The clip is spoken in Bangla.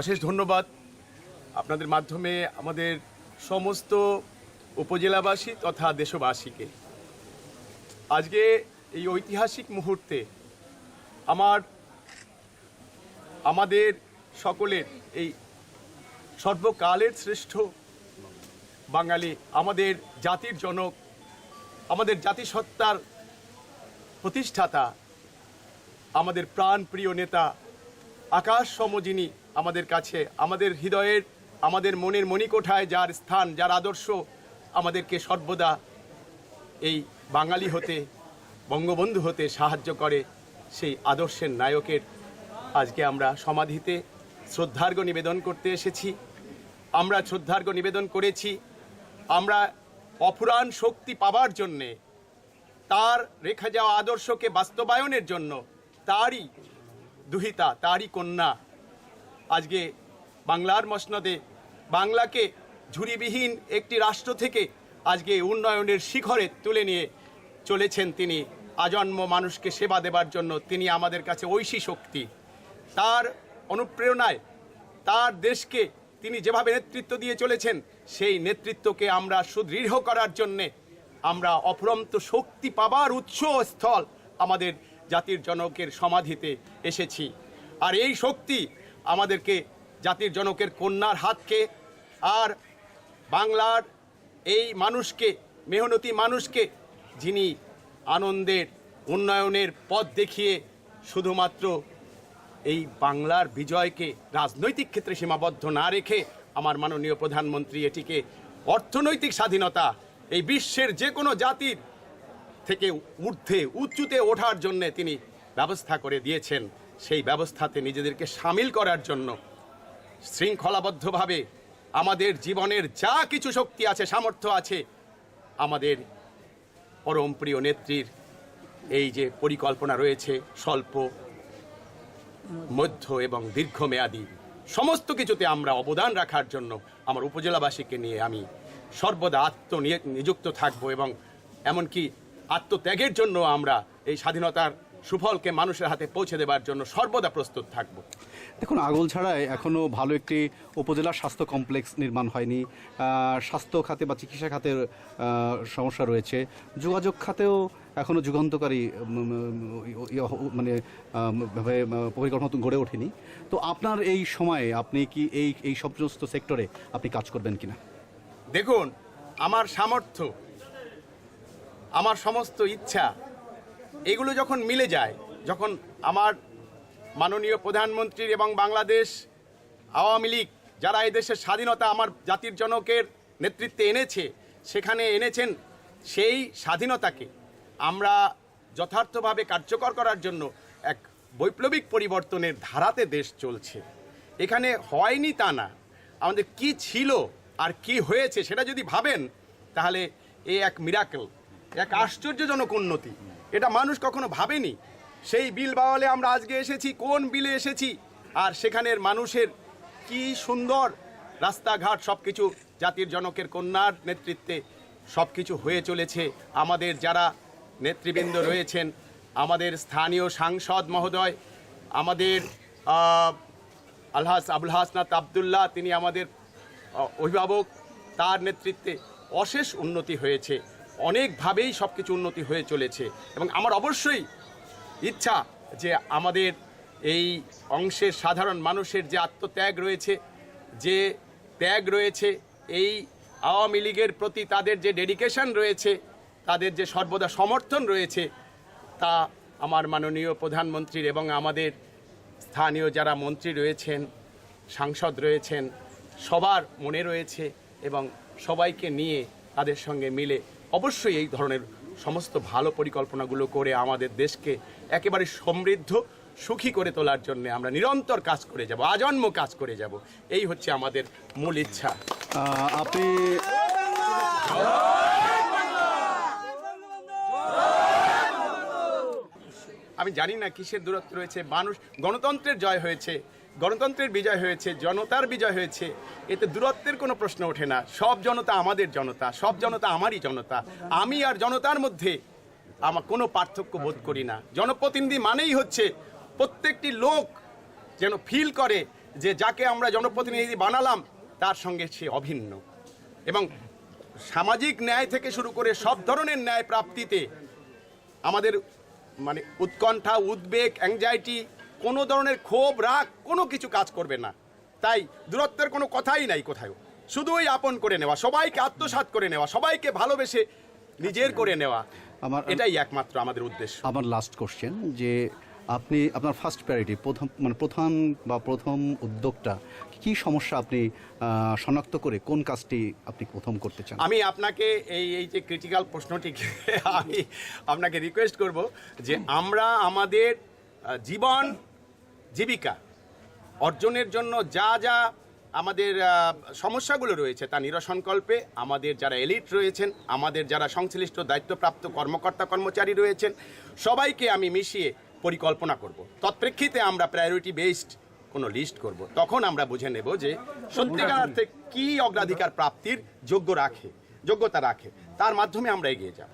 অশেষ ধন্যবাদ। আপনাদের মাধ্যমে আমাদের সমস্ত উপজেলাবাসী তথা দেশবাসীকে। আজকে এই ঐতিহাসিক মুহূর্তে আমার, আমাদের সকলের এই সর্বকালের শ্রেষ্ঠ বাঙালি, আমাদের জাতির জনক, আমাদের জাতিসত্তার প্রতিষ্ঠাতা, আমাদের প্রাণপ্রিয় নেতা আকাশ সমজিনী আমাদের কাছে, আমাদের হৃদয়ের, আমাদের মনের মণিকোঠায় যার স্থান, যার আদর্শ আমাদেরকে সর্বদা এই বাঙালি হতে, বঙ্গবন্ধু হতে সাহায্য করে, সেই আদর্শের নায়কের আজকে আমরা সমাধিতে শ্রদ্ধার্ঘ নিবেদন করতে এসেছি। আমরা শ্রদ্ধার্ঘ নিবেদন করেছি। আমরা অফুরান শক্তি পাবার জন্যে, তার রেখা যাওয়া আদর্শকে বাস্তবায়নের জন্য, তারই দুহিতা, তারই কন্যা আজকে বাংলার মসনদে বাংলাকে ঝুড়িবিহীন একটি রাষ্ট্র থেকে আজকে উন্নয়নের শিখরে তুলে নিয়ে চলেছেন তিনি। আজন্ম মানুষকে সেবা দেবার জন্য তিনি আমাদের কাছে ঐশী শক্তি। তার অনুপ্রেরণায় তার দেশকে তিনি যেভাবে নেতৃত্ব দিয়ে চলেছেন, সেই নেতৃত্বকে আমরা সুদৃঢ় করার জন্যে আমরা অফুরন্ত শক্তি পাবার উৎস স্থল আমাদের জাতির জনকের সমাধিতে এসেছি। আর এই শক্তি আমাদেরকে জাতির জনকের কন্যার হাতকে আর বাংলার এই মানুষকে, মেহনতি মানুষকে যিনি আনন্দের উন্নয়নের পথ দেখিয়ে শুধুমাত্র এই বাংলার বিজয়কে রাজনৈতিক ক্ষেত্রে সীমাবদ্ধ না রেখে আমার মাননীয় প্রধানমন্ত্রী এটিকে অর্থনৈতিক স্বাধীনতা, এই বিশ্বের যে কোনো জাতির থেকে ঊর্ধ্বে, উঁচুতে ওঠার জন্যে তিনি ব্যবস্থা করে দিয়েছেন। সেই ব্যবস্থাতে নিজেদেরকে সামিল করার জন্য শৃঙ্খলাবদ্ধভাবে আমাদের জীবনের যা কিছু শক্তি আছে, সামর্থ্য আছে, আমাদের পরম প্রিয় নেত্রীর এই যে পরিকল্পনা রয়েছে, স্বল্প, মধ্য এবং দীর্ঘমেয়াদী, সমস্ত কিছুতে আমরা অবদান রাখার জন্য আমার উপজেলাবাসীকে নিয়ে আমি সর্বদা আত্ম নিযুক্ত থাকব এবং এমনকি আত্মত্যাগের জন্য আমরা এই স্বাধীনতার সুফলকে মানুষের হাতে পৌঁছে দেবার জন্য সর্বদা প্রস্তুত থাকব। দেখুন আগল ছাড়াই এখনও ভালো একটি উপজেলা স্বাস্থ্য কমপ্লেক্স নির্মাণ হয়নি। স্বাস্থ্য খাতে বা চিকিৎসা খাতের সমস্যা রয়েছে। যোগাযোগ খাতেও এখনও যুগান্তকারী মানে পরিকল্পনা গড়ে ওঠেনি। তো আপনার এই সময়ে আপনি কি এই এই সমস্ত সেক্টরে আপনি কাজ করবেন কিনা? দেখুন আমার সামর্থ্য আমার সমস্ত ইচ্ছা এগুলো যখন মিলে যায়, যখন আমার মাননীয় প্রধানমন্ত্রীর এবং বাংলাদেশ আওয়ামী লীগ, যারা এই দেশের স্বাধীনতা আমার জাতির জনকের নেতৃত্বে এনেছে, সেখানে এনেছেন সেই স্বাধীনতাকে আমরা যথার্থভাবে কার্যকর করার জন্য এক বৈপ্লবিক পরিবর্তনের ধারাতে দেশ চলছে। এখানে হয়নি তা না। আমাদের কি ছিল আর কি হয়েছে সেটা যদি ভাবেন, তাহলে এ এক মিরাকেল এক আশ্চর্যজনক উন্নতি। এটা মানুষ কখনো ভাবেনি। সেই বিল বাওয়ালে আমরা আজকে এসেছি, কোন বিলে এসেছি, আর সেখানের মানুষের কি সুন্দর রাস্তাঘাট সব কিছু জাতির জনকের কন্যার নেতৃত্বে সব কিছু হয়ে চলেছে। আমাদের যারা নেতৃবৃন্দ রয়েছেন, আমাদের স্থানীয় সাংসদ মহোদয়, আমাদের আলহাস, আবুল হাসনাত আবদুল্লাহ, তিনি আমাদের অভিভাবক, তার নেতৃত্বে অশেষ উন্নতি হয়েছে। অনেকভাবেই সব কিছু উন্নতি হয়ে চলেছে। এবং আমার অবশ্যই ইচ্ছা যে আমাদের এই অংশের সাধারণ মানুষের যে আত্মত্যাগ রয়েছে, যে ত্যাগ রয়েছে, এই আওয়ামী লীগের প্রতি তাদের যে ডেডিকেশন রয়েছে, তাদের যে সর্বদা সমর্থন রয়েছে, তা আমার মাননীয় প্রধানমন্ত্রীর এবং আমাদের স্থানীয় যারা মন্ত্রী রয়েছেন, সাংসদ রয়েছেন, সবার মনে রয়েছে এবং সবাইকে নিয়ে তাদের সঙ্গে মিলে অবশ্যই এই ধরনের সমস্ত ভালো পরিকল্পনাগুলো করে আমাদের দেশকে একেবারে সমৃদ্ধ সুখী করে তোলার জন্য আমরা নিরন্তর কাজ করে যাব আজন্ম কাজ করে যাব। এই হচ্ছে আমাদের মূল ইচ্ছা। আপনি আমি জানি না কিসের দূরত্ব রয়েছে মানুষ গণতন্ত্রের জয় হয়েছে। গণতন্ত্রের বিজয় হয়েছে, জনতার বিজয় হয়েছে, এতে দূরত্বের কোনো প্রশ্ন ওঠে না। সব জনতা আমাদের জনতা, সব জনতা আমারই জনতা। আমি আর জনতার মধ্যে আমার কোনো পার্থক্য বোধ করি না। জনপ্রতিনিধি মানেই হচ্ছে প্রত্যেকটি লোক যেন ফিল করে যে যাকে আমরা জনপ্রতিনিধি বানালাম, তার সঙ্গে সে অভিন্ন। এবং সামাজিক ন্যায় থেকে শুরু করে সব ধরনের ন্যায় প্রাপ্তিতে আমাদের মানে উৎকণ্ঠা, উদ্বেগ অ্যাংজাইটি কোনো ধরনের ক্ষোভ রাগ কোনো কিছু কাজ করবে না। তাই দূরত্বের কোনো কথাই নাই কোথাও শুধুই আপন করে নেওয়া সবাইকে আত্মসাৎ করে নেওয়া সবাইকে ভালোবেসে নিজের করে নেওয়া। আমার- এটাই একমাত্র আমাদের উদ্দেশ্য। আমার লাস্ট কোশ্চেন যে আপনি আপনার ফার্স্ট প্রায়োরিটি প্রথম মানে প্রধান বা প্রথম উদ্যোগটা কি সমস্যা আপনি শনাক্ত করে কোন কাজটি আপনি প্রথম করতে চান? আমি আপনাকে এই এই যে ক্রিটিক্যাল প্রশ্নটিকে আমি আপনাকে রিকোয়েস্ট করব যে আমরা আমাদের জীবন জীবিকা। অর্জনের জন্য যা যা আমাদের সমস্যাগুলো রয়েছে তা নিরসনকল্পে আমাদের যারা এলিট রয়েছেন, আমাদের যারা সংশ্লিষ্ট দায়িত্বপ্রাপ্ত কর্মকর্তা কর্মচারী রয়েছেন, সবাইকে আমি মিশিয়ে পরিকল্পনা করব। তৎপ্রেক্ষিতে আমরা প্রায়োরিটি বেসড কোনো লিস্ট করব। তখন আমরা বুঝে নেব যে সত্যিকার অর্থে কী অগ্রাধিকার প্রাপ্তির যোগ্য রাখে, যোগ্যতা রাখে, তার মাধ্যমে আমরা এগিয়ে যাব।